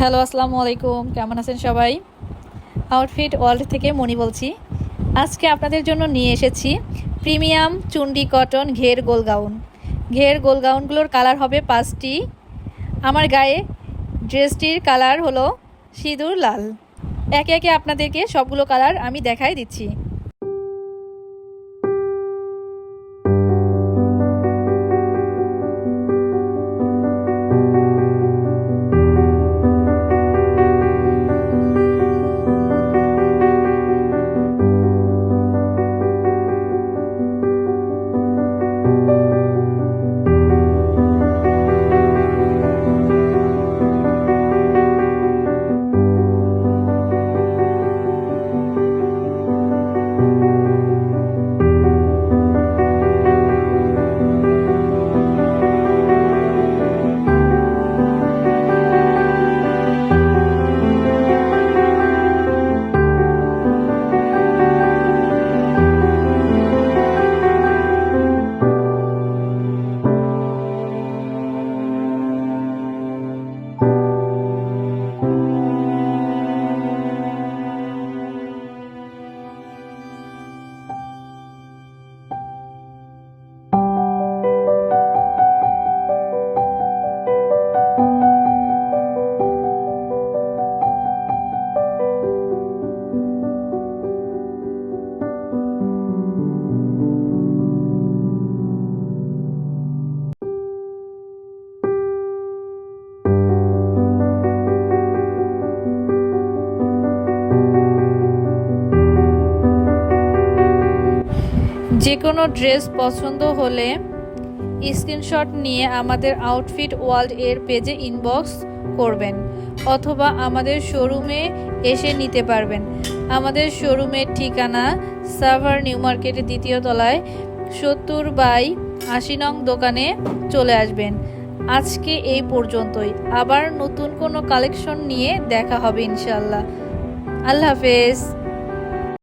Hello, আসসালামু আলাইকুম। কেমন আছেন সবাই? আউটফিট ওয়ার্ল্ড থেকে মনি বলছি। আজকে আপনাদের জন্য নিয়ে এসেছি প্রিমিয়াম চুন্ডি কটন ঘের গোল গাউন। ঘের গোল গাউনগুলোর কালার হবে পাঁচটি। আমার গায়ে ড্রেসটির কালার হলো সিঁদুর লাল। একে একে আপনাদেরকে সবগুলো কালার আমি দেখাই দিচ্ছি। যে কোনো ড্রেস পছন্দ হলে স্ক্রিনশট নিয়ে আমাদের আউটফিট ওয়ার্ল্ড এর পেজে ইনবক্স করবেন, অথবা আমাদের শোরুমে এসে নিতে পারবেন। আমাদের শোরুমের ঠিকানা সাভার নিউ মার্কেটের দ্বিতীয় তলায় সত্তর বাই আশি নং দোকানে চলে আসবেন। আজকে এই পর্যন্তই। আবার নতুন কোনো কালেকশন নিয়ে দেখা হবে ইনশাল্লাহ আল্লাহ হাফেজ।